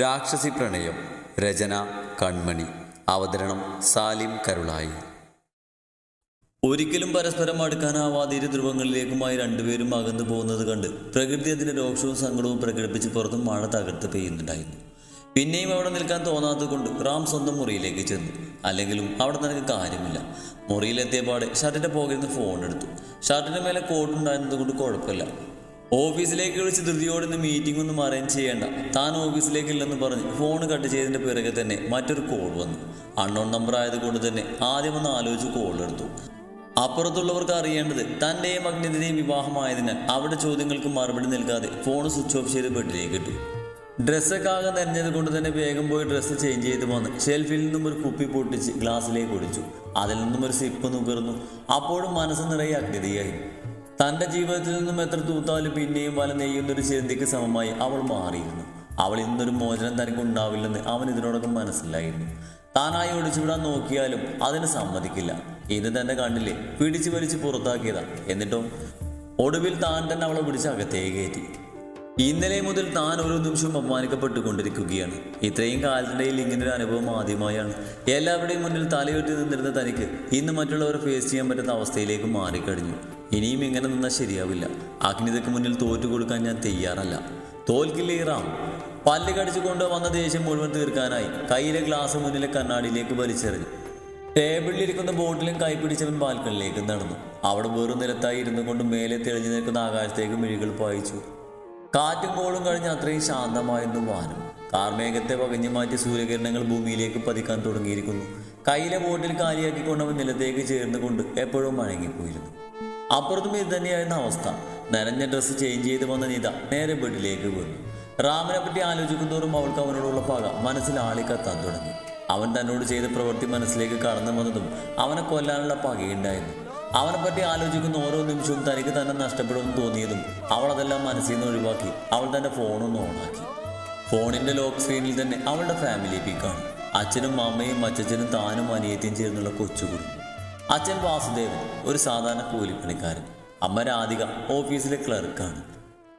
രാക്ഷസി പ്രണയം രചന കൺമണി അവതരണം സാലിം കരുളായി. ഒരിക്കലും പരസ്പരം അടുക്കാനാവാതെ ഇരു ധ്രുവങ്ങളിലേക്കുമായി രണ്ടുപേരും അകന്നു പോകുന്നത് കണ്ട് പ്രകൃതി അതിന്റെ രോക്ഷവും സങ്കടവും പ്രകടിപ്പിച്ച് പുറത്തും മഴ തകർത്ത് പെയ്യുന്നുണ്ടായിരുന്നു. പിന്നെയും അവിടെ നിൽക്കാൻ തോന്നാത്തത് കൊണ്ട് റാം സ്വന്തം മുറിയിലേക്ക് ചെന്നു. അല്ലെങ്കിലും അവിടെ നിനക്ക് കാര്യമില്ല. മുറിയിലെത്തിയപാടെ ഷർട്ടിന്റെ പോകയിൽ നിന്ന് ഫോൺ എടുത്തു. ഷർട്ടിന്റെ മേലെ കോട്ടുണ്ടായിരുന്നത് കൊണ്ട് കുഴപ്പമില്ല. ഓഫീസിലേക്ക് വിളിച്ച് ധൃതിയോട് ഇന്ന് മീറ്റിംഗ് ഒന്നും അറേഞ്ച് ചെയ്യേണ്ട. താൻ ഓഫീസിലേക്ക് ഇല്ലെന്ന് പറഞ്ഞ് ഫോൺ കട്ട് ചെയ്തതിന്റെ പിറകെ തന്നെ മറ്റൊരു കോൾ വന്നു. അൺനോൺ നമ്പർ ആയതുകൊണ്ട് തന്നെ ആദ്യം ഒന്ന് ആലോചിച്ച് കോൾ എടുത്തു. അപ്പുറത്തുള്ളവർക്ക് അറിയേണ്ടത് തന്റെയും അഗ്നിതിന്റെയും വിവാഹമായതിനാൽ അവിടെ ചോദ്യങ്ങൾക്ക് മറുപടി നൽകാതെ ഫോൺ സ്വിച്ച് ഓഫ് ചെയ്ത് ബെഡിലേക്ക് ഇട്ടു. ഡ്രസ്സൊക്കെ ആകെ നനഞ്ഞത് കൊണ്ട് തന്നെ വേഗം പോയി ഡ്രസ്സ് ചേഞ്ച് ചെയ്ത് വന്ന് ഷെൽഫിൽ നിന്നും ഒരു കുപ്പി പൊട്ടിച്ച് ഗ്ലാസ്സിലേക്ക് ഒഴിച്ചു അതിൽ നിന്നും ഒരു സിപ്പ് നുകർന്നു. അപ്പോഴും മനസ്സ് നിറയെ അഗ്നിതയായി തന്റെ ജീവിതത്തിൽ നിന്നും എത്ര തൂത്താലും പിന്നെയും വല നെയ്യുന്നൊരു ചിന്തിക്ക് സമമായി അവൾ മാറിയിരുന്നു. അവൾ ഇന്നൊരു മോചനം തനിക്ക് ഉണ്ടാവില്ലെന്ന് അവൻ ഇതിനോടൊക്കെ മനസ്സിലായിരുന്നു. താനായി ഒളിച്ചുവിടാൻ നോക്കിയാലും അതിന് സമ്മതിക്കില്ല. ഇത് തന്റെ കണ്ണിലെ പിടിച്ചു വലിച്ച് പുറത്താക്കിയതാ. എന്നിട്ടും? ഒടുവിൽ താൻ തന്നെ അവളെ പിടിച്ച് അകത്തേക്ക് കയറ്റി. ഇന്നലെ മുതൽ താൻ ഓരോ നിമിഷവും അപമാനിക്കപ്പെട്ടുകൊണ്ടിരിക്കുകയാണ്. ഇത്രയും കാലത്തിനിടയിൽ ഇങ്ങനൊരു അനുഭവം ആദ്യമായാണ്. എല്ലാവരുടെയും മുന്നിൽ തലയുയർത്തി നിന്നിരുന്ന തനിക്ക് ഇന്ന് മറ്റുള്ളവരെ ഫേസ് ചെയ്യാൻ പറ്റുന്ന അവസ്ഥയിലേക്ക് മാറിക്കഴിഞ്ഞു. ഇനിയും ഇങ്ങനെ നിന്നാൽ ശരിയാവില്ല. അഗ്നിതയ്ക്ക് മുന്നിൽ തോറ്റു കൊടുക്കാൻ ഞാൻ തയ്യാറല്ല. തോൽക്കില്ലേ റാം? പല്ല് കടിച്ചുകൊണ്ട് വന്ന ദേഷ്യം മുഴുവൻ തീർക്കാനായി കയ്യിലെ ഗ്ലാസ് മുന്നിലെ കണ്ണാടിയിലേക്ക് വലിച്ചെറിഞ്ഞു. ടേബിളിലിരിക്കുന്ന ബോട്ടിലും കൈപ്പിടിച്ചവൻ ബാൽക്കണിലേക്ക് നടന്നു. അവിടെ വെറും നിലത്തായി ഇരുന്നു കൊണ്ട് മേലെ തെളിഞ്ഞു നിൽക്കുന്ന ആകാശത്തേക്ക് മിഴികൾ പായിച്ചു. കാറ്റും കോളും കഴിഞ്ഞ് അത്രയും ശാന്തമായിരുന്നു വാനം. കാർമേഘത്തെ പകഞ്ഞു മാറ്റി സൂര്യകിരണങ്ങൾ ഭൂമിയിലേക്ക് പതിക്കാൻ തുടങ്ങിയിരിക്കുന്നു. കയ്യിലെ ബോട്ടിൽ കാലിയാക്കിക്കൊണ്ടവൻ നിലത്തേക്ക് ചേർന്നുകൊണ്ട് എപ്പോഴും മഴങ്ങിപ്പോയിരുന്നു അപ്പുറത്തും ഇത് തന്നെയായിരുന്ന അവസ്ഥ. നനഞ്ഞ ഡ്രസ്സ് ചേഞ്ച് ചെയ്ത് വന്ന നീത നേരെ വീട്ടിലേക്ക് വീണു. റാമിനെ പറ്റി ആലോചിക്കുന്തോറും അവൾക്ക് അവനോടുള്ള പക മനസ്സിൽ ആളിക്കത്താൻ തുടങ്ങി. അവൻ തന്നോട് ചെയ്ത പ്രവൃത്തി മനസ്സിലേക്ക് കടന്നു വന്നതും അവനെ കൊല്ലാനുള്ള പകയുണ്ടായിരുന്നു അവനെ പറ്റി ആലോചിക്കുന്ന ഓരോ നിമിഷവും തനിക്ക് തന്നെ നഷ്ടപ്പെടുമെന്ന് തോന്നിയതും അവൾ അതെല്ലാം മനസ്സിൽ നിന്ന് ഒഴിവാക്കി അവൾ തന്റെ ഫോണൊന്ന് ഓണാക്കി ഫോണിന്റെ ലോക്ക് സ്ക്രീനിൽ തന്നെ അവളുടെ ഫാമിലി പിക്കാണ് അച്ഛനും അമ്മയും അച്ഛനും താനും അനിയത്തിയും ചേർന്നുള്ള കൊച്ചു കുടുംബം. അച്ഛൻ വാസുദേവൻ ഒരു സാധാരണ കൂലിപ്പണിക്കാരൻ. അമ്മ രാധിക ഓഫീസിലെ ക്ലർക്കാണ്.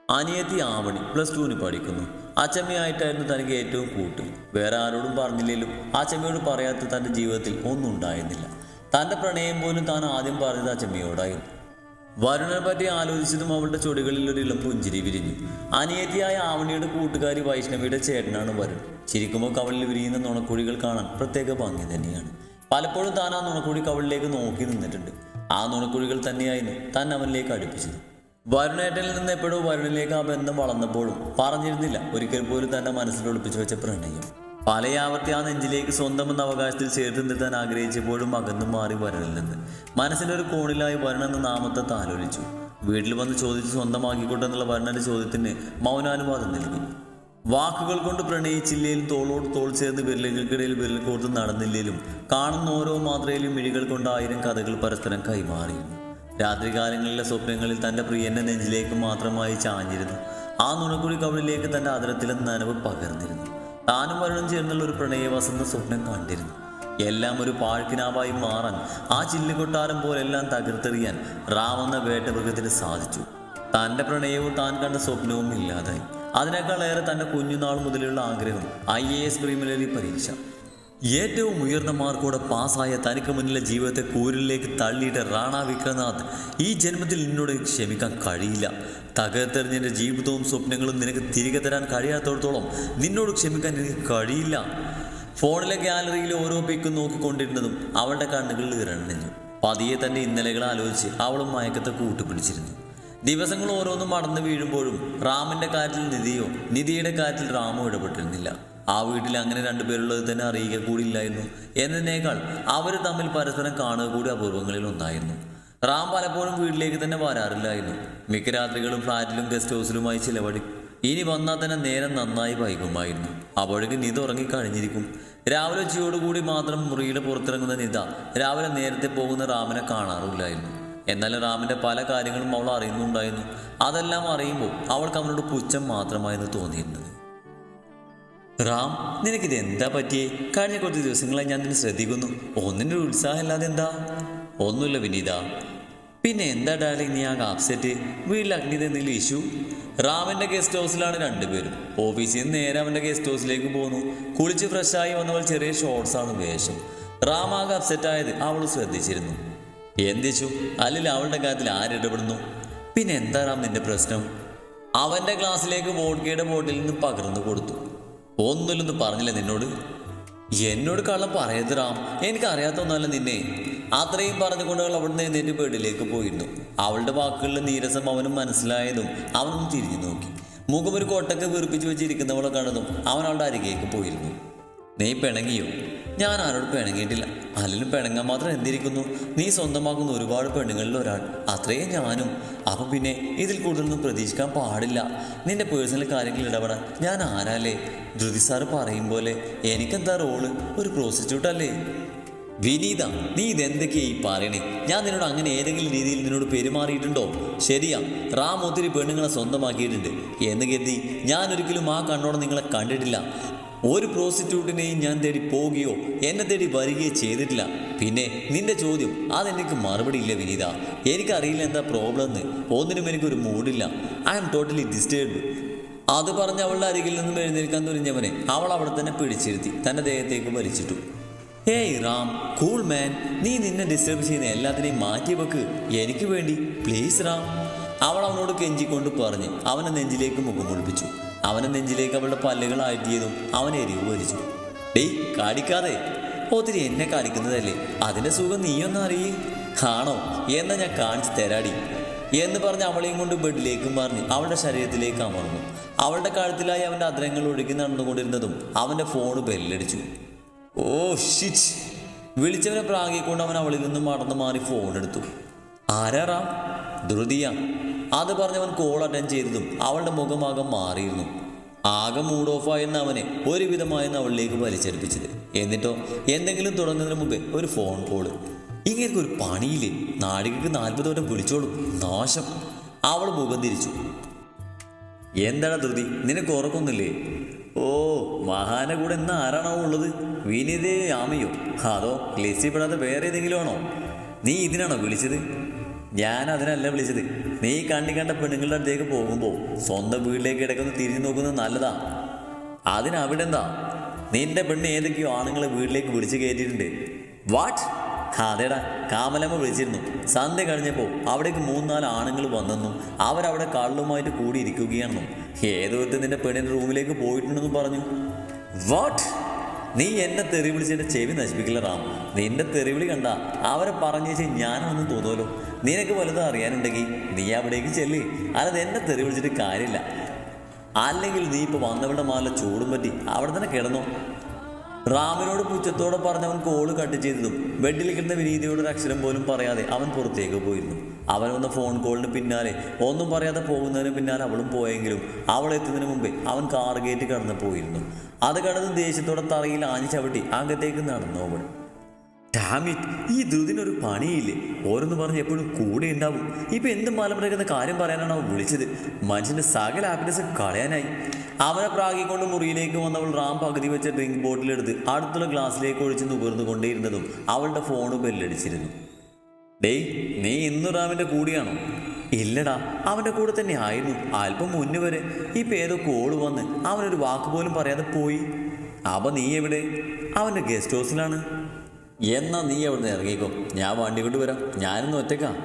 അനിയത്തി ആവണി പ്ലസ് ടുവിന് പഠിക്കുന്നു. അച്ചമ്മയായിട്ടായിരുന്നു തനിക്ക് ഏറ്റവും കൂട്ട്. വേറെ ആരോടും പറഞ്ഞില്ലെങ്കിലും അച്ചമ്മയോട് പറയാത്ത തന്റെ ജീവിതത്തിൽ ഒന്നും ഉണ്ടായിരുന്നില്ല. തന്റെ പ്രണയം പോലും താൻ ആദ്യം പറഞ്ഞത് അച്ചമ്മയോടായിരുന്നു. വരുണനെ പറ്റി ആലോചിച്ചതും അവളുടെ ചുടികളിൽ ഒരു ഇളം പുഞ്ചിരി വിരിഞ്ഞു. അനിയത്തിയായ ആവണിയുടെ കൂട്ടുകാരി വൈഷ്ണവിയുടെ ചേട്ടനാണ് വരുൺ. ചിരിക്കുമ്പോൾ കവളിൽ വിരിയുന്ന നുണക്കുഴികൾ കാണാൻ പ്രത്യേക ഭംഗി തന്നെയാണ്. പലപ്പോഴും താൻ ആ നുണക്കുഴി കവളിലേക്ക് നോക്കി നിന്നിട്ടുണ്ട്. ആ നുണക്കുഴികൾ തന്നെയായിരുന്നു താൻ അവനിലേക്ക് അടുപ്പിച്ചത്. വരുണേട്ടനിൽ നിന്ന് എപ്പോഴും വരുണിലേക്ക് ആ ബന്ധം വളർന്നപ്പോഴും പറഞ്ഞിരുന്നില്ല ഒരിക്കൽ പോലും തന്റെ മനസ്സിൽ ഒളിപ്പിച്ചു വെച്ച പ്രണയം. പലയാവർത്തി ആ നെഞ്ചിലേക്ക് സ്വന്തം എന്ന അവകാശത്തിൽ ചേർത്ത് നിർത്താൻ ആഗ്രഹിച്ചപ്പോഴും അകന്നു മാറി വരുണിൽ നിന്ന്. മനസ്സിലൊരു കോണിലായി വരുൺ എന്ന നാമത്തെ താലോലിച്ചു വീട്ടിൽ വന്ന് ചോദിച്ച് സ്വന്തമാക്കിക്കൊണ്ടെന്നുള്ള വരുണന്റെ ചോദ്യത്തിന് മൗനാനുവാദം നൽകി. വാക്കുകൾ കൊണ്ട് പ്രണയിച്ചില്ലേലും തോളോട് തോൾ ചേർന്ന് വിരലുകൾക്കിടയിൽ വിരൽ കോർത്ത് നടന്നില്ലേലും കാണുന്ന ഓരോ മാത്രയിലും മിഴികൾ കൊണ്ട് ആയിരം കഥകൾ പരസ്പരം കൈമാറി. രാത്രികാലങ്ങളിലെ സ്വപ്നങ്ങളിൽ തന്റെ പ്രിയന്റെ നെഞ്ചിലേക്ക് മാത്രമായി ചാഞ്ഞിരുന്നു. ആ നുണക്കുഴി കവിളിലേക്ക് തന്റെ ആദരത്തിലെ നനവ് പകർന്നിരുന്നു. താനും വരണം ചേർന്നുള്ള ഒരു പ്രണയവസന്ത സ്വപ്നം കണ്ടിരുന്നു. എല്ലാം ഒരു പാഴ്ക്കിനാവായി മാറാൻ ആ ചില്ലുകൊട്ടാരം പോലെല്ലാം തകർത്തെറിയാൻ റാവെന്ന വേട്ടമൃഗത്തിന് സാധിച്ചു. തന്റെ പ്രണയവും താൻ കണ്ട സ്വപ്നവും ഇല്ലാതായി. അതിനേക്കാൾ ഏറെ തന്റെ കുഞ്ഞുനാൾ മുതലുള്ള ആഗ്രഹം ഐ എ എസ് പ്രീമിയർ പരീക്ഷ. ഏറ്റവും ഉയർന്ന മാർക്കോടെ പാസ്സായ തനിക്ക് മുന്നിലെ ജീവിതത്തെ കൂരിലേക്ക് തള്ളിയിട്ട് റാണ വിക്രനാഥ് ഈ ജന്മത്തിൽ നിന്നോട് ക്ഷമിക്കാൻ കഴിയില്ല. തകർത്തെറിഞ്ഞെന്റെ ജീവിതവും സ്വപ്നങ്ങളും നിനക്ക് തിരികെ തരാൻ കഴിയാത്തടത്തോളം നിന്നോട് ക്ഷമിക്കാൻ എനിക്ക് കഴിയില്ല. ഫോണിലെ ഗാലറിയിൽ ഓരോ പിക്കും നോക്കിക്കൊണ്ടിരുന്നതും അവളുടെ കണ്ണുകളിൽ ഇറണിഞ്ഞു പതിയെ തന്റെ ഇന്നലകളെ ആലോചിച്ച് അവളും മയക്കത്തെ കൂട്ടുപിടിച്ചിരുന്നു. ദിവസങ്ങൾ ഓരോന്നും മടന്നു വീഴുമ്പോഴും റാമിന്റെ കാറ്റിൽ നിധിയോ നിധിയുടെ കാറ്റിൽ റാമോ ഇടപെട്ടിരുന്നില്ല. ആ വീട്ടിൽ അങ്ങനെ രണ്ടുപേരുള്ളത് തന്നെ അറിയുക കൂടിയില്ലായിരുന്നു എന്നതിനേക്കാൾ അവർ തമ്മിൽ പരസ്പരം കാണുക കൂടി അപൂർവങ്ങളിൽ ഒന്നായിരുന്നു. റാം പലപ്പോഴും വീട്ടിലേക്ക് തന്നെ വരാറില്ലായിരുന്നു. മിക്ക രാത്രികളും ഫ്ലാറ്റിലും ഗസ്റ്റ് ഹൗസിലുമായി ചിലവഴി ഇനി വന്നാൽ തന്നെ നേരം നന്നായി വൈകുമായിരുന്നു. അപ്പോഴേക്ക് നിത ഉറങ്ങിക്കഴിഞ്ഞിരിക്കും രാവിലെ ഉച്ചയോടുകൂടി മാത്രം മുറിയുടെ പുറത്തിറങ്ങുന്ന നിത രാവിലെ നേരത്തെ പോകുന്ന റാമിനെ കാണാറില്ലായിരുന്നു എന്നാൽ റാമിന്റെ പല കാര്യങ്ങളും അവൾ അറിയുന്നുണ്ടായിരുന്നു. അതെല്ലാം അറിയുമ്പോൾ അവൾക്ക് അവനോട് പുച്ഛം മാത്രമായിരുന്നു തോന്നിയിരുന്നത്. റാം നിനക്കിത് എന്താ പറ്റിയേ? കഴിഞ്ഞ കുറച്ച് ദിവസങ്ങളായി ഞാൻ നിന്നെ ശ്രദ്ധിക്കുന്നു. ഒന്നിന്റെ ഒരു ഉത്സാഹം ഇല്ലാതെ എന്താ? ഒന്നുമില്ല വിനീത. പിന്നെ എന്താ ഡാർലിംഗ് നീ ആകെ അപ്സെറ്റ് വീട്ടിൽ അഗ്നിത് എന്തെങ്കിലും ഇഷ്യൂ റാമിന്റെ ഗസ്റ്റ് ഹൗസിലാണ് രണ്ടുപേരും. ഓഫീസിൽ നിന്ന് നേരെ അവന്റെ ഗസ്റ്റ് ഹൗസിലേക്ക് പോന്നു. കുളിച്ച് ഫ്രഷായി വന്നവൾ ചെറിയ ഷോർട്സാണ് വേഷം. റാം ആകെ അപ്സെറ്റ് ആയത് അവൾ ശ്രദ്ധിച്ചിരുന്നു. എന്തിച്ചു അല്ലെങ്കിൽ അവളുടെ കാര്യത്തിൽ ആരിടപെടുന്നു പിന്നെ എന്താ റാം നിന്റെ പ്രശ്നം? അവന്റെ ക്ലാസ്സിലേക്ക് വോഡ്കയുടെ ബോട്ടിൽ നിന്ന് പകർന്നു കൊടുത്തു. ഒന്നുമില്ലെന്ന് പറഞ്ഞില്ല നിന്നോട്? എന്നോട് കള്ളം പറയരുത് റാം. എനിക്ക് അറിയാത്തൊന്നല്ല നിന്നെ. അത്രയും പറഞ്ഞുകൊണ്ട് അവൾ അവിടുന്ന് എഴുന്നേറ്റ് വീട്ടിലേക്ക് പോയിരുന്നു. അവളുടെ വാക്കുകളിലെ നീരസം അവനും മനസ്സിലായതും അവനൊന്ന് തിരിഞ്ഞു നോക്കി. മുഖം ഒരു കൊട്ടൊക്കെ വീർപ്പിച്ച് വെച്ചിരിക്കുന്നവളെ കണ്ടതും അവൻ അവളുടെ അരികേക്ക് പോയിരുന്നു. നീ പിണങ്ങിയോ? ഞാൻ ആരോട് പിണങ്ങിയിട്ടില്ല. അല്ലെങ്കിലും പിണങ്ങാൻ മാത്രം എന്തിരിക്കുന്നു? നീ സ്വന്തമാക്കുന്ന ഒരുപാട് പെണ്ണുങ്ങളിൽ ഒരാൾ. അത്രയും ഞാനും. അപ്പം പിന്നെ ഇതിൽ കൂടുതലൊന്നും പ്രതീക്ഷിക്കാൻ പാടില്ല. നിന്റെ പേഴ്സണൽ കാര്യങ്ങളിൽ ഇടപെടാൻ ഞാൻ ആരാലേ ധൃതി സാറ് പറയും പോലെ എനിക്കെന്താ റോൾ ഒരു പ്രോസിറ്റ്യൂട്ട് അല്ലേ? വിനീത നീ ഇതെന്തൊക്കെയാ ഈ പറയണേ? ഞാൻ നിന്നോട് അങ്ങനെ ഏതെങ്കിലും രീതിയിൽ നിന്നോട് പെരുമാറിയിട്ടുണ്ടോ? ശരിയാ റാം ഒത്തിരി പെണ്ണുങ്ങളെ സ്വന്തമാക്കിയിട്ടുണ്ട്. എന്ന് കരുതി ഞാൻ ഒരിക്കലും ആ കണ്ണോടെ നിങ്ങളെ കണ്ടിട്ടില്ല. ഒരു പ്രോസ്റ്റിറ്റ്യൂട്ടിനെയും ഞാൻ തേടി പോവുകയോ എന്നെ തേടി വരികയോ ചെയ്തിട്ടില്ല. പിന്നെ നിന്റെ ചോദ്യം അതെനിക്ക് മറുപടി ഇല്ല വിനീത. എനിക്കറിയില്ല എന്താ പ്രോബ്ലം എന്ന് ഒന്നിനും എനിക്കൊരു മൂഡില്ല ഐ ആം ടോട്ടലി ഡിസ്റ്റേബ്ഡ് അത് പറഞ്ഞ് അവളുടെ അരികിൽ നിന്നും എഴുന്നേൽക്കാൻ തുനിഞ്ഞവനെ അവൾ അവിടെ തന്നെ പിടിച്ചിരുത്തി. തന്റെ ദേഹത്തേക്ക് വലിച്ചിട്ടു. ഹേയ് റാം കൂൾ മാൻ നീ നിന്നെ ഡിസ്റ്റർബ് ചെയ്യുന്ന എല്ലാത്തിനെയും മാറ്റി വെക്ക്. എനിക്ക് വേണ്ടി. പ്ലീസ് റാം. അവൾ അവനോട് കെഞ്ചിക്കൊണ്ട് പറഞ്ഞ് അവനെ നെഞ്ചിലേക്ക് മുഖം മുളിപ്പിച്ചു അവനെ നെഞ്ചിലേക്ക് അവളുടെ പല്ലുകൾ ആറ്റിയതും അവൻ എരിവ് വലിച്ചു ഡേയ് കാടിക്കാതെ ഒത്തിരി എന്നെ കാണിക്കുന്നതല്ലേ? അതിന്റെ സുഖം നീയൊന്നും അറിയേ. ആണോ? എന്നാ ഞാൻ കാണിച്ചു തരാടി. എന്ന് പറഞ്ഞ് അവളെയും കൊണ്ട് ബെഡിലേക്കും പറഞ്ഞ് അവളുടെ ശരീരത്തിലേക്ക് അമർന്നു. അവളുടെ കഴുത്തിലായി അവന്റെ അദ്രങ്ങൾ ഒഴുകി നടന്നുകൊണ്ടിരുന്നതും അവന്റെ ഫോൺ ബെല്ലടിച്ചു. Oh shit. വിളിച്ചവനെ പ്രാഗിക്കൊണ്ട് അവൻ അവളിൽ നിന്നും മടന്നു മാറി ഫോൺ എടുത്തു ആരാറാം റാം? ധൃതിയ. അത് പറഞ്ഞവൻ കോൾ അറ്റൻഡ് ചെയ്തതും അവളുടെ മുഖമാകം മാറിയിരുന്നു. ആകെ മൂഡ് ഓഫ് ആയെന്ന് അവനെ ഒരുവിധമായെന്ന് അവളിലേക്ക് വലിച്ചെടുപ്പിച്ചത്. എന്നിട്ടോ എന്തെങ്കിലും തുടങ്ങുന്നതിന് മുമ്പേ ഒരു ഫോൺ കോൾ ഇങ്ങനെ ഒരു പണിയില്ലേ? നാടികക്ക് നാൽപ്പത് വട്ടം വിളിച്ചോളും. നാശം. അവൾ മുഖം തിരിച്ചു. എന്താണ് ധൃതി? നിനക്ക് ഉറക്കൊന്നില്ലേ ഓ മഹാന കൂടെ ഇന്ന് ആരാണോ ഉള്ളത്? വിനീതേ ആമയോ അതോ ലിസ്റ്റിൽ വേറെ ഏതെങ്കിലും ആണോ നീ ഇതിനാണോ വിളിച്ചത്? ഞാൻ അതിനല്ല വിളിച്ചത്. നീ കണ്ണി കണ്ട പെണ്ണുങ്ങളുടെ അടുത്തേക്ക് പോകുമ്പോൾ സ്വന്തം വീട്ടിലേക്ക് ഇടയ്ക്കൊന്ന് തിരിഞ്ഞു നോക്കുന്നത് നല്ലതാ. അതിനവിടെ എന്താ നിന്റെ പെണ്ണ് ഏതൊക്കെയോ ആണുങ്ങളെ വീട്ടിലേക്ക് വിളിച്ചു കയറ്റിയിട്ടുണ്ട്. വാട്ട് അതേടാ കാമലമ്മ വിളിച്ചിരുന്നു. സന്ധ്യ കഴിഞ്ഞപ്പോൾ അവിടേക്ക് മൂന്നാൽ ആണുങ്ങൾ വന്നെന്നും അവരവിടെ കള്ളുമായിട്ട് കൂടിയിരിക്കുകയാണെന്നും. ഏതോ നിന്റെ പെണ്ണിന്റെ റൂമിലേക്ക് പോയിട്ടുണ്ടെന്നും പറഞ്ഞു. വാട്ട് നീ എന്നെ തെറി വിളിച്ച് എന്റെ ചെവി നശിപ്പിക്കില്ല റാം. നിന്റെ തെറിവിളി കണ്ട അവരെ പറഞ്ഞു വെച്ചാൽ ഞാനൊന്നും തോന്നുമല്ലോ നിനക്ക് വലുതും അറിയാനുണ്ടെങ്കിൽ നീ അവിടേക്ക് ചെല്ല്. അല്ലാതെ എന്നെ തെറി വിളിച്ചിട്ട് കാര്യമില്ല. അല്ലെങ്കിൽ നീ ഇപ്പൊ വന്നവളുടെ മാല ചൂടും പറ്റി അവിടെ തന്നെ കിടന്നു? റാമിനോട് പുച്ഛത്തോടെ പറഞ്ഞവൻ കോൾ കട്ട് ചെയ്തതും ബെഡിൽ കിടന്ന വിനീതിയോട് ഒരു അക്ഷരം പോലും പറയാതെ അവൻ പുറത്തേക്ക് പോയിരുന്നു. അവൻ വന്ന ഫോൺ കോളിന് പിന്നാലെ. ഒന്നും പറയാതെ പോകുന്നതിന് പിന്നാലെ അവളും പോയെങ്കിലും അവൾ എത്തുന്നതിന് മുമ്പേ അവൻ കാർ ഗേറ്റ് കടന്നു പോയിരുന്നു. അത് കടന്ന് ദേഷ്യത്തോടെ തറയിൽ ആഞ്ഞു ചവിട്ടി അകത്തേക്ക് നടന്നു അവൾ. ഡാമിറ്റ് ഈ ധൃതിനൊരു പണിയില്ലേ? ഓരോന്ന് പറഞ്ഞ് എപ്പോഴും കൂടെ ഉണ്ടാവും. ഇപ്പം എന്ത് മലമുറക്കുന്ന കാര്യം പറയാനാണ് അവൻ വിളിച്ചത്. മനുഷ്യന്റെ സകല ഹാപ്പിനെസ് കളയാനായി. അവനെ പ്രാഗിക്കൊണ്ട് മുറിയിലേക്ക് വന്നവൾ റാം പകുതി വെച്ച ഡ്രിങ്ക് ബോട്ടിലെടുത്ത് അടുത്തുള്ള ഗ്ലാസ്സിലേക്ക് ഒഴിച്ച് നുകർന്നു കൊണ്ടേയിരുന്നതും അവളുടെ ഫോണ് ബെല്ലടിച്ചിരുന്നു ഡേയ് നീ ഇന്ന് റാമിന്റെ കൂടിയാണോ? ഇല്ലടാ അവന്റെ കൂടെ തന്നെ ആയിരുന്നു. അല്പം മുന്നു വരെ. ഈ ഏതോ കോൾ വന്ന് അവനൊരു വാക്ക് പോലും പറയാതെ പോയി. അപ്പൊ നീ എവിടെ? അവന്റെ ഗസ്റ്റ് ഹൗസിലാണ്. എന്നാ നീ അവിടുന്ന് ഇറങ്ങിക്കോ. ഞാൻ വണ്ടി കൊണ്ട് വരാം. ഞാനൊന്ന് ഒറ്റക്കാ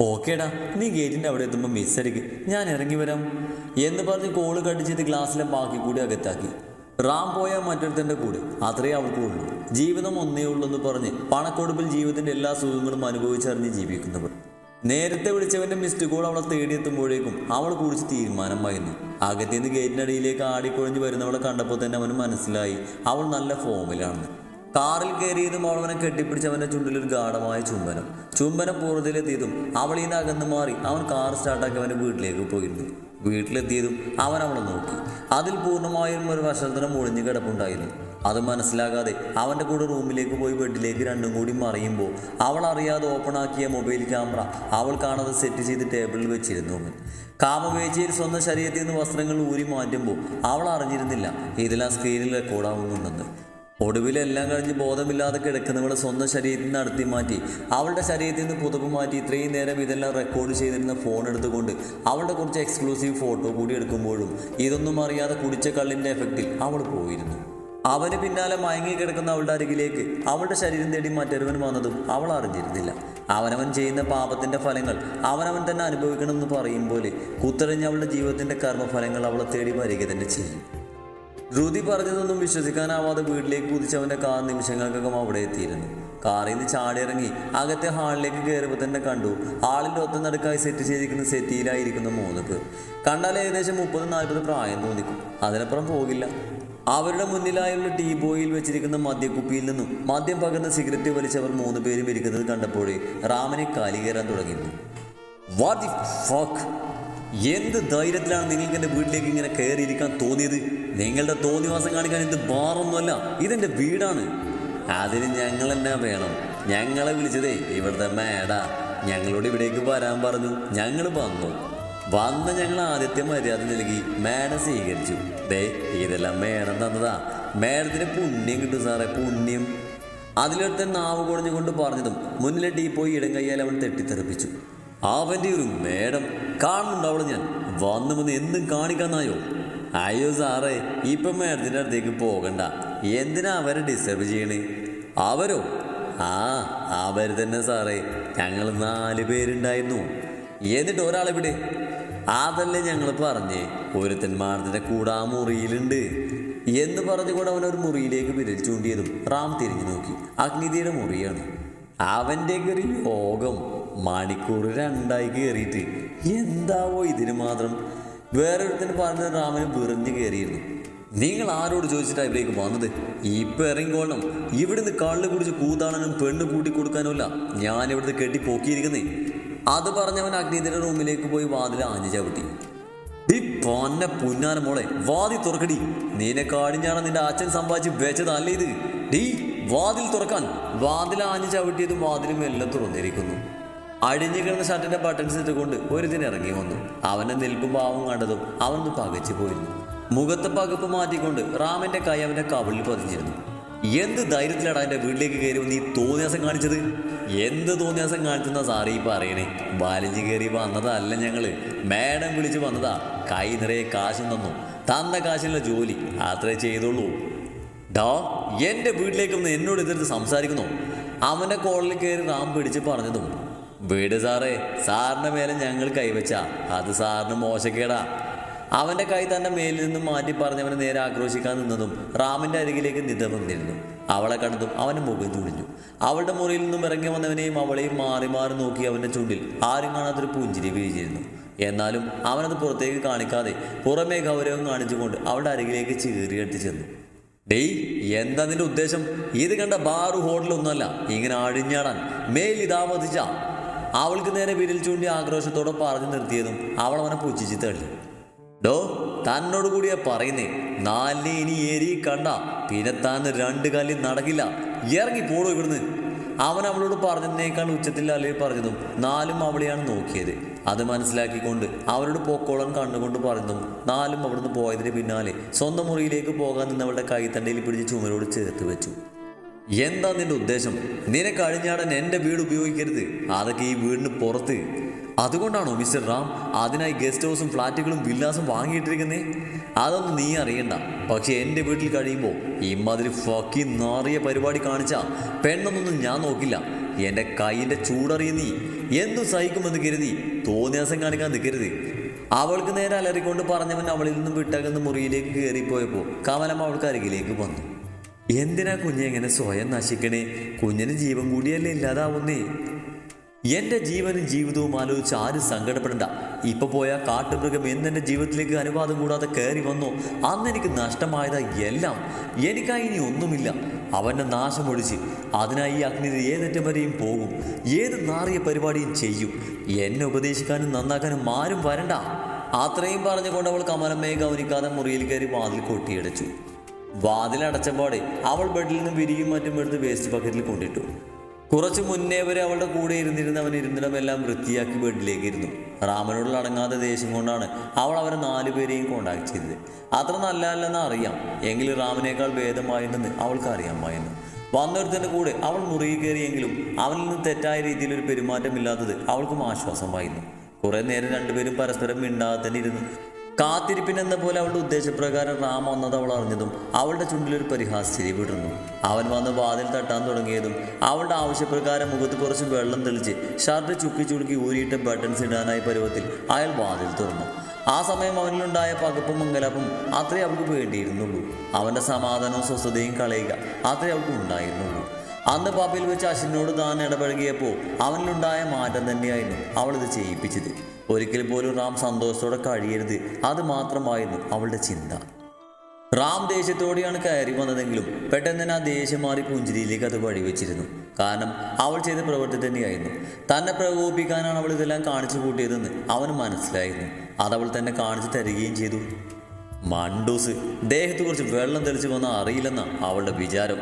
ഓക്കേടാ നീ ഗേറ്റിന്റെ അവിടെ എത്തുമ്പോൾ മിസ്സരിക്ക് ഞാൻ ഇറങ്ങി വരാം. എന്ന് പറഞ്ഞ് കോൾ കടിച്ചിട്ട് ഗ്ലാസ്സിലെ ബാക്കി കൂടി അകത്താക്കി. റാം പോയ മറ്റൊരുത്തന്റെ കൂടെ. അത്രേ അവൾക്കുള്ളൂ ജീവിതം ഒന്നേ ഉള്ളൂ എന്ന് പറഞ്ഞ് പണക്കൊടുപ്പിൽ ജീവിതത്തിന്റെ എല്ലാ സുഖങ്ങളും അനുഭവിച്ചറിഞ്ഞ് ജീവിക്കുന്നവർ നേരത്തെ വിളിച്ചവന്റെ മിസ്ഡ് കോൾ അവളെ തേടിയെത്തുമ്പോഴേക്കും അവൾ കുറിച്ച് തീരുമാനമായിരുന്നു അകത്തേന്ന് ഗേറ്റിനടിയിലേക്ക് ആടിക്കൊഴിഞ്ഞ് വരുന്നവളെ കണ്ടപ്പോൾ തന്നെ അവന് മനസ്സിലായി. അവൾ നല്ല ഫോമിലാണെന്ന് കാറിൽ കയറിയതും അവളവനെ ചുണ്ടിൽ ഒരു ഗാഠമായ ചുംബനം. ചുംബനം പൂർവത്തിലെത്തിയതും അവളിൽ നിന്ന് അകന്നു മാറി അവൻ കാർ സ്റ്റാർട്ടാക്കി അവന്റെ വീട്ടിലേക്ക് പോയിരുന്നു. വീട്ടിലെത്തിയതും അവൻ അവളെ നോക്കി. അതിൽ പൂർണമായും ഒരു വശത്തിനും ഒളിഞ്ഞു കിടപ്പുണ്ടായിരുന്നു. അത് മനസ്സിലാകാതെ അവന്റെ കൂടെ റൂമിലേക്ക് പോയി ബെഡിലേക്ക് രണ്ടും കൂടി മറിയുമ്പോൾ അവൾ അറിയാതെ ഓപ്പൺ ആക്കിയ മൊബൈൽ ക്യാമറ അവൾ കാണാതെ സെറ്റ് ചെയ്ത് ടേബിളിൽ വെച്ചിരുന്നു അവൻ. കാമവേച്ചിയിൽ സ്വന്തം ശരീരത്തിൽ നിന്ന് വസ്ത്രങ്ങൾ ഊരി മാറ്റുമ്പോൾ അവൾ അറിഞ്ഞിരുന്നില്ല ഇതെല്ലാം സ്ക്രീനിൽ റെക്കോർഡാവുന്നുണ്ടെന്ന് ഒടുവിലെല്ലാം കഴിഞ്ഞ് ബോധമില്ലാതെ കിടക്കുന്നവളെ സ്വന്തം ശരീരത്തിൽ നിന്ന് നടത്തി മാറ്റി. അവളുടെ ശരീരത്തിൽ നിന്ന് പുതപ്പ് മാറ്റി ഇത്രയും നേരം ഇതെല്ലാം റെക്കോർഡ് ചെയ്തിരുന്ന ഫോൺ എടുത്തുകൊണ്ട് അവളുടെ കുറച്ച് എക്സ്ക്ലൂസീവ് ഫോട്ടോ കൂടി എടുക്കുമ്പോഴും ഇതൊന്നും അറിയാതെ കുടിച്ച കള്ളിന്റെ എഫക്റ്റിൽ അവൾ പോയിരുന്നു. അവന് പിന്നാലെ മയങ്ങി കിടക്കുന്ന അവളുടെ അരികിലേക്ക് അവളുടെ ശരീരം തേടി മറ്റൊരുവൻ വന്നതും അവൾ അറിഞ്ഞിരുന്നില്ല. അവനവൻ ചെയ്യുന്ന പാപത്തിന്റെ ഫലങ്ങൾ അവനവൻ തന്നെ അനുഭവിക്കണമെന്ന് പറയും പോലെ കുത്തറിഞ്ഞ അവളുടെ ജീവിതത്തിന്റെ കർമ്മഫലങ്ങൾ അവളെ തേടി വരിക തന്നെ ചെയ്യും. രുതി പറഞ്ഞതൊന്നും വിശ്വസിക്കാനാവാതെ വീട്ടിലേക്ക് കുതിച്ചവന്റെ കാർ നിമിഷങ്ങൾക്കകം അവിടെ എത്തിയിരുന്നു. കാറിൽ നിന്ന് ചാടിയിറങ്ങി അകത്തെ ഹാളിലേക്ക് കയറുമ്പോൾ തന്നെ കണ്ടു ഹാളിന്റെ ഒത്ത നടുക്കായി സെറ്റ് ചെയ്തിരിക്കുന്ന സെറ്റിയിലായിരിക്കുന്ന മൂന്ന് പേർ കണ്ടാൽ ഏകദേശം മുപ്പത് നാൽപ്പത് പ്രായം തോന്നിക്കും. അതിനപ്പുറം പോകില്ല. അവരുടെ മുന്നിലായുള്ള ടീ ബോയിൽ വെച്ചിരിക്കുന്ന മദ്യക്കുപ്പിയിൽ നിന്നും മദ്യം പകർന്ന സിഗരറ്റ് വലിച്ചവർ മൂന്ന് പേരും ഇരിക്കുന്നത് കണ്ടപ്പോഴേ റാമനെ കാലി കയറാൻ തുടങ്ങിയിരുന്നു. വാട്ട് ദി ഫക്ക് എന്ത് ധൈര്യത്തിലാണ് നിങ്ങൾക്ക് എന്റെ വീട്ടിലേക്ക് ഇങ്ങനെ കയറിയിരിക്കാൻ തോന്നിയത്? നിങ്ങളുടെ തോന്നിവാസം കാണിക്കാൻ ഇത് ബാറൊന്നുമല്ല ഇതെന്റെ വീടാണ്. അതിന് ഞങ്ങൾ എന്നാ വേണം? ഞങ്ങളെ വിളിച്ചതേ ഇവിടുത്തെ മേടാ ഞങ്ങളോട് ഇവിടേക്ക് വരാൻ പറഞ്ഞു. ഞങ്ങൾ വന്നു. വന്ന ഞങ്ങൾ ആദ്യത്തെ മര്യാദ നൽകി. മേഡം സ്വീകരിച്ചു. ദേ ഇതെല്ലാം മേഡം തന്നതാ. മേഡത്തിന് പുണ്യം കിട്ടും സാറേ പുണ്യം. അതിലൊരുത്തൻ നാവ് കുഴഞ്ഞുകൊണ്ട് പറഞ്ഞതും മുന്നിലെ പോയി ഇടം കയ്യാൽ അവൻ തെട്ടിത്തെറിപ്പിച്ചു അവന്റെ ഒരു മേഡം. കാണുന്നുണ്ട് ഞാൻ? വന്നു വന്ന് എന്തും കാണിക്കാന്നായോ? അയ്യോ സാറേ ഇപ്പം മേഡത്തിന്റെ അടുത്തേക്ക് പോകണ്ട. എന്തിനാ അവരെ ഡിസ്റ്റർബ് ചെയ്യണേ? അവരോ? ആ അവർ തന്നെ സാറേ. ഞങ്ങൾ നാല് പേരുണ്ടായിരുന്നു. എന്നിട്ട് ഒരാളെവിടെ? അതല്ലേ ഞങ്ങൾ പറഞ്ഞേ. ഒരുത്തൻ മാഡത്തിന്റെ കൂടെ ആ മുറിയിലുണ്ട് എന്ന് പറഞ്ഞുകൊണ്ട് അവൻ ഒരു മുറിയിലേക്ക് വിരൽ ചൂണ്ടിയതും റാം തിരിഞ്ഞു നോക്കി. അഗ്നിതിയുടെ മുറിയാണ്. അവന്റെയൊക്കെ ഒരു യോഗം മണിക്കൂർ രണ്ടായി കയറിയിട്ട് എന്താവോ ഇതിന് മാത്രം? വേറൊരുത്തിന് പറഞ്ഞ റാമിന് വിറിഞ്ഞ് കയറിയിരുന്നു. നിങ്ങൾ ആരോട് ചോദിച്ചിട്ടാ ഇവിടേക്ക് വന്നത്? ഇപ്പൊ ഇറങ്ങിക്കോളണം. ഇവിടുന്ന് കള്ള് കുടിച്ച് കൂതാണനും പെണ്ണ് കൂട്ടി കൊടുക്കാനുമില്ല. ഞാൻ ഇവിടുന്ന് കെട്ടി പോക്കിയിരിക്കുന്നേ അത് പറഞ്ഞവൻ അഗ്നീന്ദ്ര റൂമിലേക്ക് പോയി വാതിൽ ആഞ്ഞു ചവിട്ടി. ഈ പൊന്ന പുന്നാന മോളെ വാതിൽ തുറക്കടി. നീനെ കാടിഞ്ഞാണ് നിന്റെ അച്ഛൻ സമ്പാദിച്ച് വെച്ചതല്ലേ ഇത്? ഡീ വാതിൽ തുറക്കാൻ. വാതിൽ ആഞ്ഞു ചവിട്ടിയതും വാതിലും എല്ലാം തുറന്നിരിക്കുന്നു. അടിഞ്ഞു കിടന്ന ഷർട്ടിന്റെ ബട്ടൺസ് ഇട്ടുകൊണ്ട് ഒരുതിന് ഇറങ്ങി വന്നു. അവന്റെ നിൽപ്പും ഭാവം കണ്ടതും അവനൊന്ന് പകച്ചു പോയിരുന്നു. മുഖത്തെ പകപ്പ് മാറ്റിക്കൊണ്ട് റാമിന്റെ കൈ അവന്റെ കവിളിൽ പതിഞ്ഞിരുന്നു. എന്ത് ധൈര്യത്തിലാണ് എന്റെ വീട്ടിലേക്ക് കയറി നീ തോന്നിയാസം കാണിച്ചത്? എന്ത് തോന്നിയാസം കാണിച്ചെന്നാ സാറി ഈ പറയണേ? വലിഞ്ഞു കയറി വന്നതല്ല ഞങ്ങൾ. മേഡം വിളിച്ച് വന്നതാ. കൈ നിറയെ കാശും തന്നു. തന്ന കാശിനുള്ള ജോലി അത്രേ ചെയ്തോളൂ ഡാ എന്റെ വീട്ടിലേക്കൊന്ന് എന്നോട് എതിർത്ത് സംസാരിക്കുന്നു? അവന്റെ കോളിൽ കയറി റാം പിടിച്ച് പറഞ്ഞതും വീട് സാറേ സാറിന്റെ മേലെ ഞങ്ങൾ കൈവച്ച. അത് സാറിന് മോശക്കേടാ. അവന്റെ കൈ തന്റെ മേലിൽ നിന്നും മാറ്റി പറഞ്ഞവനെ നേരെ ആക്രോശിക്കാൻ നിന്നതും റാമിന്റെ അരികിലേക്ക് നിത വന്നിരുന്നു അവളെ കണ്ടതും അവന്റെ മുഖം ചുളിഞ്ഞു. അവളുടെ മുറിയിൽ നിന്നും ഇറങ്ങി വന്നവനെയും അവളെയും മാറി മാറി നോക്കി അവന്റെ ചുണ്ടിൽ ആരും കാണാത്തൊരു പുഞ്ചിരി വീഴിച്ചിരുന്നു. എന്നാലും അവനത് പുറത്തേക്ക് കാണിക്കാതെ പുറമേ ഗൗരവം കാണിച്ചുകൊണ്ട് അവളുടെ അരികിലേക്ക് ചീറിയെടുത്ത് ചെന്നു. ഡേയ് എന്താ നിന്റെ ഉദ്ദേശം? ഇത് കണ്ട ബാറു ഹോട്ടലൊന്നുമല്ല. ഇങ്ങനെ അഴിഞ്ഞാടാൻ മേൽ ഇതാമതിച്ച അവൾക്ക് നേരെ വിരൽ ചൂണ്ടി ആക്രോശത്തോടെ പറഞ്ഞു നിർത്തിയതും അവൾ അവനെ പുച്ഛിച്ച് തള്ളി. ഡോ തന്നോട് കൂടിയാ പറയുന്നേ. നാലിനെ ഇനി ഏരി കണ്ട. പിന്നെ താൻ രണ്ട് കാലിൽ നടക്കില്ല. ഇറങ്ങി പോടോ ഇവിടുന്ന്. അവൻ അവളോട് പറഞ്ഞതിനേക്കാൾ ഉച്ചത്തിൽ അലയിൽ പറഞ്ഞതും നാലും അവളെയാണ് നോക്കിയത്. അത് മനസ്സിലാക്കിക്കൊണ്ട് അവരോട് പൊക്കോളം കണ്ടുകൊണ്ട് പറഞ്ഞതും നാലും അവിടുന്ന് പോയതിന് പിന്നാലെ സ്വന്തം മുറിയിലേക്ക് പോകാൻ നിന്നവളുടെ കൈത്തണ്ടയിൽ പിടിച്ച് ചുമരോട് ചേർത്ത് വെച്ചു. എന്താ നിന്റെ ഉദ്ദേശം? നിനക്ക് കഴിഞ്ഞാടൻ എന്റെ വീട് ഉപയോഗിക്കരുത്. അതൊക്കെ ഈ വീടിന് പുറത്ത്. അതുകൊണ്ടാണോ മിസ്റ്റർ റാം അതിനായി ഗസ്റ്റ് ഹൗസും ഫ്ലാറ്റുകളും വില്ലാസും വാങ്ങിയിട്ടിരിക്കുന്നേ? അതൊന്നും നീ അറിയണ്ട. പക്ഷെ എന്റെ വീട്ടിൽ കഴിയുമ്പോൾ ഇമ്മാതിരി ഫക്കി നാറിയ പരിപാടി കാണിച്ച പെണ്ണൊന്നും ഞാൻ നോക്കില്ല. എന്റെ കൈയിന്റെ ചൂടറിയ നീ. എന്തു സഹിക്കുമെന്ന് കരുതി തോന്നിയാസം കാണിക്കാൻ നിൽക്കരുത്. അവൾക്ക് നേരെ അലറിക്കൊണ്ട് പറഞ്ഞവൻ അവളിൽ നിന്നും വിട്ടകന്ന് മുറിയിലേക്ക് കയറിപ്പോയപ്പോൾ കമലം അവൾക്ക് അരികിലേക്ക് വന്നു. എന്തിനാ കുഞ്ഞെ എങ്ങനെ സ്വയം നശിക്കണേ? കുഞ്ഞിന് ജീവൻ കൂടിയല്ലേ ഇല്ലാതാവുന്നേ? എന്റെ ജീവനും ജീവിതവും ആലോചിച്ച് ആരും സങ്കടപ്പെടണ്ട. ഇപ്പൊ പോയ കാട്ടുമൃഗം എന്നെ ജീവിതത്തിലേക്ക് അനുവാദം കൂടാതെ കയറി വന്നു. അന്ന് എനിക്ക് നഷ്ടമായതാ എല്ലാം. എനിക്കായി ഇനി ഒന്നുമില്ല. അവന്റെ നാശം ഒഴിച്ച് അതിനായി ഈ അഗ്നി ഏതറ്റം വരെയും പോകും. ഏത് നാറിയ പരിപാടിയും ചെയ്യും. എന്നെ ഉപദേശിക്കാനും നന്നാക്കാനും ആരും വരണ്ട. അത്രയും പറഞ്ഞുകൊണ്ട് അവൾ കമലമ്മയെ ഗൗനിക്കാതെ മുറിയിൽ കയറി വാതിൽ കൊട്ടിയടച്ചു. വാതിലടച്ചപാടെ അവൾ ബെഡിൽ നിന്ന് വിരിയും മറ്റും എടുത്ത് വേസ്റ്റ് ബക്കറ്റിൽ കൊണ്ടിട്ടു. കുറച്ചു മുന്നേ വരെ അവളുടെ കൂടെ ഇരുന്നിരുന്ന അവൻ ഇരുന്നിടമെല്ലാം വൃത്തിയാക്കി ബെഡിലേക്ക് ഇരുന്നു. റാമനോടുള്ള അടങ്ങാത്ത ദേഷ്യം കൊണ്ടാണ് അവൾ അവരെ നാലുപേരെയും കോണ്ടാക്ട് ചെയ്തത്. അത്ര നല്ല അല്ലെന്ന് അറിയാം. എങ്കിലും റാമിനേക്കാൾ ഭേദമായിരുന്നെന്ന് അവൾക്ക് അറിയാമായിരുന്നു. വന്നൊരുത്തന്റെ കൂടെ അവൾ മുറുകി കയറിയെങ്കിലും അവനിൽ നിന്ന് തെറ്റായ രീതിയിലൊരു പെരുമാറ്റമില്ലാത്തത് അവൾക്കും ആശ്വാസമായിരുന്നു. കുറേ നേരം രണ്ടുപേരും പരസ്പരം മിണ്ടാതെ തന്നെ ഇരുന്നു. കാത്തിരിപ്പിനെന്ന പോലെ അവളുടെ ഉദ്ദേശപ്രകാരം റാം വന്നത് അവൾ അറിഞ്ഞതും അവളുടെ ചുണ്ടിലൊരു പരിഹാസ്യരി വിടുന്നു അവൻ വന്ന് വാതിൽ തട്ടാൻ തുടങ്ങിയതും അവളുടെ ആവശ്യപ്രകാരം മുഖത്ത് കുറച്ച് വെള്ളം തെളിച്ച് ഷർട്ട് ചുക്കി ചുളുക്കി ഊരിയിട്ട് ബട്ടൺസ് ഇടാനായി പരുവത്തിൽ അയാൾ വാതിൽ തുറന്നു. ആ സമയം അവനിലുണ്ടായ പകപ്പും മംഗലപ്പും അത്രേ അവൾക്ക് വേണ്ടിയിരുന്നുള്ളൂ. അവന്റെ സമാധാനവും സ്വസ്ഥതയും കളയുക അത്രേ അവൾക്ക് ഉണ്ടായിരുന്നുള്ളൂ. അന്ന് പബ്ബിൽ വെച്ച് അശ്വിനോട് താൻ ഇടപഴകിയപ്പോൾ അവനിലുണ്ടായ മാറ്റം തന്നെയായിരുന്നു അവളിത് ചെയ്യിപ്പിച്ചത്. ഒരിക്കൽ പോലും റാം സന്തോഷത്തോടെ കഴിയരുത്. അത് മാത്രമായിരുന്നു അവളുടെ ചിന്ത. റാം ദേഷ്യത്തോടെയാണ് കയറി വന്നതെങ്കിലും പെട്ടെന്ന് തന്നെ ആ ദേഷ്യം മാറി പുഞ്ചിരിയിലേക്ക് അത് വഴിവെച്ചിരുന്നു. കാരണം അവൾ ചെയ്ത പ്രവൃത്തി തന്നെയായിരുന്നു. തന്നെ പ്രകോപിപ്പിക്കാനാണ് അവൾ ഇതെല്ലാം കാണിച്ചു കൂട്ടിയതെന്ന് അവന് മനസ്സിലായിരുന്നു. അതവൾ തന്നെ കാണിച്ചു തരികയും ചെയ്തു. മണ്ടൂസ് ദേഹത്ത് കുറച്ച് വെള്ളം തെളിച്ചു വന്ന അറിയില്ലെന്ന അവളുടെ വിചാരം